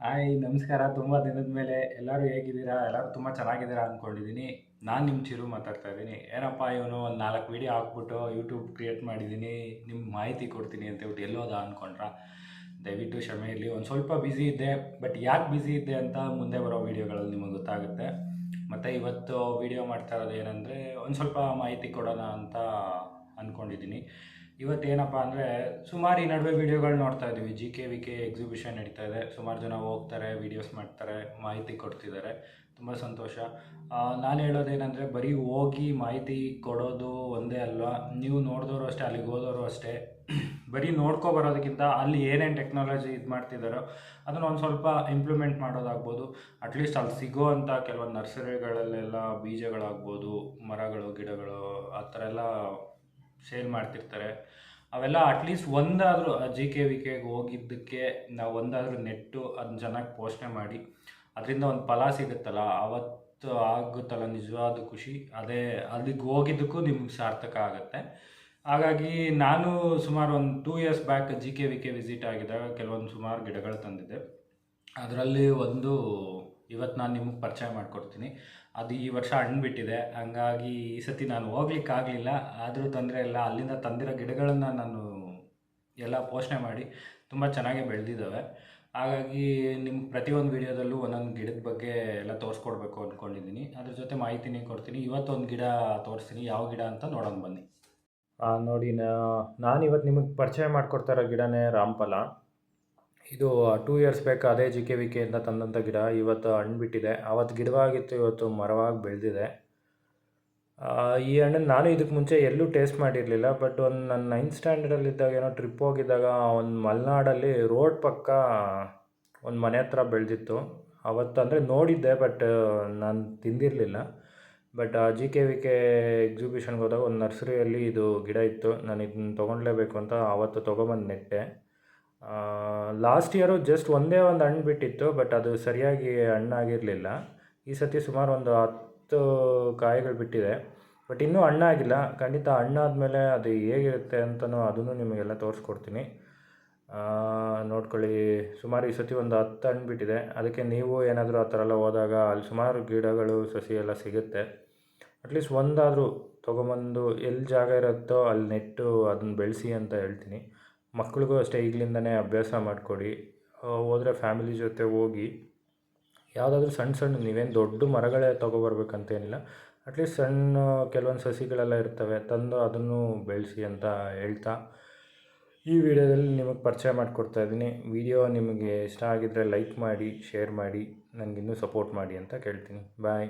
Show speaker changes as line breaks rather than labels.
Hi, ನಮಸ್ಕಾರ. ತುಂಬ ದಿನದ ಮೇಲೆ ಎಲ್ಲರೂ ಹೇಗಿದ್ದೀರಾ? ಎಲ್ಲರೂ ತುಂಬ ಚೆನ್ನಾಗಿದ್ದೀರಾ ಅಂದ್ಕೊಂಡಿದ್ದೀನಿ ನಾನು ನಿಮ್ಮ ಚಿರು ಮಾತಾಡ್ತಾ ಇದ್ದೀನಿ. ಏನಪ್ಪ ಇವನು ಒಂದು ನಾಲ್ಕು ವೀಡಿಯೋ ಹಾಕ್ಬಿಟ್ಟು ಯೂಟ್ಯೂಬ್ ಕ್ರಿಯೇಟ್ ಮಾಡಿದ್ದೀನಿ ನಿಮ್ಮ ಮಾಹಿತಿ ಕೊಡ್ತೀನಿ ಅಂತ ಹೇಳ್ಬಿಟ್ಟು ಎಲ್ಲೋದ ಅಂದ್ಕೊಂಡ್ರ ದಯವಿಟ್ಟು ಕ್ಷಮೆ ಇರಲಿ. ಒಂದು ಸ್ವಲ್ಪ ಬ್ಯುಸಿ ಇದ್ದೆ ಬಟ್ ಯಾಕೆ ಬ್ಯುಸಿ ಇದ್ದೆ ಅಂತ ಮುಂದೆ ಬರೋ ವೀಡಿಯೋಗಳಲ್ಲಿ ನಿಮಗೆ ಗೊತ್ತಾಗುತ್ತೆ. ಮತ್ತು ಇವತ್ತು ವೀಡಿಯೋ ಮಾಡ್ತಾ ಇರೋದು ಏನಂದರೆ, ಒಂದು ಸ್ವಲ್ಪ ಮಾಹಿತಿ ಕೊಡೋಣ ಅಂತ ಅಂದ್ಕೊಂಡಿದ್ದೀನಿ ಇವತ್ತೇನಪ್ಪ ಅಂದರೆ ಸುಮಾರು ಈ ನಡುವೆ ವೀಡಿಯೋಗಳು ನೋಡ್ತಾ ಇದ್ದೀವಿ. G K V K exhibition ನಡೀತಾ ಇದೆ. ಸುಮಾರು ಜನ ಹೋಗ್ತಾರೆ ವೀಡಿಯೋಸ್ ಮಾಡ್ತಾರೆ, ಮಾಹಿತಿ ಕೊಡ್ತಿದ್ದಾರೆ. ತುಂಬ ಸಂತೋಷ. ನಾನು ಹೇಳೋದೇನೆಂದರೆ ಬರೀ ಹೋಗಿ ಮಾಹಿತಿ ಕೊಡೋದು ಒಂದೇ ಅಲ್ವಾ. ನೀವು ನೋಡಿದವರು ಅಷ್ಟೇ, ಅಲ್ಲಿಗೆ ಹೋದವರು ಅಷ್ಟೇ. ಬರೀ ನೋಡ್ಕೊ ಬರೋದಕ್ಕಿಂತ ಅಲ್ಲಿ ಏನೇನು ಟೆಕ್ನಾಲಜಿ ಇದು ಮಾಡ್ತಿದ್ದಾರೋ ಅದನ್ನು ಒಂದು ಸ್ವಲ್ಪ ಇಂಪ್ಲಿಮೆಂಟ್ ಮಾಡೋದಾಗ್ಬೋದು. ಅಟ್ಲೀಸ್ಟ್ ಅಲ್ಲಿ ಸಿಗೋ ಅಂಥ ಕೆಲವೊಂದು ನರ್ಸರಿಗಳಲ್ಲೆಲ್ಲ ಬೀಜಗಳಾಗ್ಬೋದು, ಮರಗಳು, ಗಿಡಗಳು, ಆ ಥರ ಎಲ್ಲ ಸೇಲ್ ಮಾಡ್ತಿರ್ತಾರೆ. ಅವೆಲ್ಲ ಅಟ್ಲೀಸ್ಟ್ ಒಂದಾದರೂ ಜಿ ಕೆ ವಿ ಕೆಗೆ ಹೋಗಿದ್ದಕ್ಕೆ ನಾವು ಒಂದಾದರೂ ನೆಟ್ಟು ಅದನ್ನ ಚೆನ್ನಾಗಿ ಪೋಷಣೆ ಮಾಡಿ. ಅದರಿಂದ ಒಂದು ಫಲ ಸಿಗುತ್ತಲ್ಲ, ಅವತ್ತು ಆಗುತ್ತಲ್ಲ ನಿಜವಾದ ಖುಷಿ, ಅದೇ ಅಲ್ಲಿಗೆ ಹೋಗಿದ್ದಕ್ಕೂ ನಿಮ್ಗೆ ಸಾರ್ಥಕ ಆಗುತ್ತೆ. ಹಾಗಾಗಿ ನಾನು ಸುಮಾರು ಒಂದು two years back G K V K visit ಆಗಿದ್ದಾಗ ಕೆಲವೊಂದು ಸುಮಾರು ಗಿಡಗಳು ತಂದಿದ್ದೆ. ಅದರಲ್ಲಿ ಒಂದು ಇವತ್ತು ನಾನು ನಿಮಗೆ ಪರಿಚಯ ಮಾಡಿಕೊಡ್ತೀನಿ. ಅದು ಈ ವರ್ಷ ಹಣ್ಣು ಬಿಟ್ಟಿದೆ. ಹಂಗಾಗಿ ಈ ಸತಿ ನಾನು ಹೋಗ್ಲಿಕ್ಕಾಗಲಿಲ್ಲ ಆದರೂ ತೊಂದರೆ ಇಲ್ಲ. ಅಲ್ಲಿಂದ ತಂದಿರೋ ಗಿಡಗಳನ್ನು ನಾನು ಎಲ್ಲ ಪೋಷಣೆ ಮಾಡಿ ತುಂಬ ಚೆನ್ನಾಗಿ ಬೆಳೆದಿದ್ದಾವೆ ಹಾಗಾಗಿ ನಿಮ್ಮ ಪ್ರತಿಯೊಂದು ವೀಡಿಯೋದಲ್ಲೂ ಒಂದೊಂದು ಗಿಡದ ಬಗ್ಗೆ ಎಲ್ಲ ತೋರಿಸ್ಕೊಡ್ಬೇಕು ಅಂದ್ಕೊಂಡಿದ್ದೀನಿ ಅದ್ರ ಜೊತೆ ಮಾಹಿತಿನೇ ಕೊಡ್ತೀನಿ. ಇವತ್ತೊಂದು ಗಿಡ ತೋರಿಸ್ತೀನಿ. ಯಾವ ಗಿಡ ಅಂತ ನೋಡೋಣ ಬನ್ನಿ. ನೋಡಿ ನಾನು ಇವತ್ತು ನಿಮಗೆ ಪರಿಚಯ ಮಾಡಿಕೊಡ್ತಾ ಇರೋ ಗಿಡನೇ ರಾಮ್ಫಲ. ಇದು ಟೂ ಇಯರ್ಸ್ ಬ್ಯಾಕ್ ಅದೇ ಜಿ ಕೆ ವಿ ಕೆಯಿಂದ ತಂದಂಥ ಗಿಡ. ಇವತ್ತು ಹಣ್ಣು ಬಿಟ್ಟಿದೆ ಆವತ್ತು ಗಿಡವಾಗಿತ್ತು, ಇವತ್ತು ಮರವಾಗಿ ಬೆಳೆದಿದೆ. ಈ ಹಣ್ಣನ್ನು ನಾನು ಇದಕ್ಕೆ ಮುಂಚೆ ಎಲ್ಲೂ ಟೇಸ್ಟ್ ಮಾಡಿರಲಿಲ್ಲ ಬಟ್ ಒಂದು ನನ್ನ ನೈನ್ತ್ ಸ್ಟ್ಯಾಂಡರ್ಡಲ್ಲಿದ್ದಾಗ ಏನೋ ಟ್ರಿಪ್ ಹೋಗಿದ್ದಾಗ, ಒಂದು ಮಲೆನಾಡಲ್ಲಿ ರೋಡ್ ಪಕ್ಕ ಒಂದು ಮನೆ ಹತ್ರ ಬೆಳೆದಿತ್ತು. ಅವತ್ತು ಅಂದರೆ ನೋಡಿದ್ದೆ ಬಟ್ ನಾನು ತಿಂದಿರಲಿಲ್ಲ. ಬಟ್ ಆ ಜಿ ಕೆ ವಿ ಕೆ ಎಕ್ಸಿಬಿಷನ್ಗೆ ಹೋದಾಗ ಒಂದು ನರ್ಸರಿಯಲ್ಲಿ ಇದು ಗಿಡ ಇತ್ತು. ನಾನು ಇದನ್ನ ತೊಗೊಳ್ಲೇಬೇಕು ಅಂತ ಆವತ್ತು ತೊಗೊಂಬಂದು ನೆಟ್ಟೆ. ಲಾಸ್ಟ್ ಇಯರು ಜಸ್ಟ್ ಒಂದೇ ಒಂದು ಹಣ್ಣು ಬಿಟ್ಟಿತ್ತು ಬಟ್ ಅದು ಸರಿಯಾಗಿ ಹಣ್ಣಾಗಿರಲಿಲ್ಲ. ಈ ಸತಿ ಸುಮಾರು ಒಂದು ಹತ್ತು ಕಾಯಿಗಳು ಬಿಟ್ಟಿದೆ. ಬಟ್ ಇನ್ನೂ ಹಣ್ಣಾಗಿಲ್ಲ. ಖಂಡಿತ ಹಣ್ಣಾದಮೇಲೆ ಅದು ಹೇಗಿರುತ್ತೆ ಅಂತಲೂ ಅದನ್ನು ನಿಮಗೆಲ್ಲ ತೋರಿಸ್ಕೊಡ್ತೀನಿ. ನೋಡ್ಕೊಳ್ಳಿ. ಸುಮಾರು ಈ ಸತಿ ಒಂದು ಹತ್ತು ಹಣ್ಣು ಬಿಟ್ಟಿದೆ. ಅದಕ್ಕೆ ನೀವು ಏನಾದರೂ ಆ ಥರ ಎಲ್ಲ ಹೋದಾಗ ಅಲ್ಲಿ ಸುಮಾರು ಗಿಡಗಳು, ಸಸಿ ಎಲ್ಲ ಸಿಗುತ್ತೆ. ಅಟ್ಲೀಸ್ಟ್ ಒಂದಾದರೂ ತೊಗೊಂಬಂದು ಎಲ್ಲಿ ಜಾಗ ಇರುತ್ತೋ ಅಲ್ಲಿ ನೆಟ್ಟು ಅದನ್ನ ಬೆಳೆಸಿ ಅಂತ ಹೇಳ್ತೀನಿ. ಮಕ್ಳಿಗೂ ಅಷ್ಟೇ ಈಗಲಿಂದನೇ ಅಭ್ಯಾಸ ಮಾಡಿಕೊಡಿ. ಹೋದರೆ ಫ್ಯಾಮಿಲಿ ಜೊತೆ ಹೋಗಿ ಯಾವುದಾದ್ರೂ ಸಣ್ಣ ಸಣ್ಣ ನೀವೇನು ದೊಡ್ಡ ಮರಗಳೇ ತೊಗೊಬರ್ಬೇಕಂತೇನಿಲ್ಲ. ಅಟ್ಲೀಸ್ಟ್ ಸಣ್ಣ ಕೆಲವೊಂದು ಸಸಿಗಳೆಲ್ಲ ಇರ್ತವೆ, ತಂದು ಅದನ್ನು ಬೆಳೆಸಿ ಅಂತ ಹೇಳ್ತಾ ಈ ವಿಡಿಯೋದಲ್ಲಿ ನಿಮಗೆ ಪರಿಚಯ ಮಾಡಿಕೊಡ್ತಾ ಇದ್ದೀನಿ. ವಿಡಿಯೋ ನಿಮಗೆ ಇಷ್ಟ ಆಗಿದ್ದರೆ ಲೈಕ್ ಮಾಡಿ, ಶೇರ್ ಮಾಡಿ ನನಗಿನ್ನೂ ಸಪೋರ್ಟ್ ಮಾಡಿ ಅಂತ ಕೇಳ್ತೀನಿ. ಬಾಯ್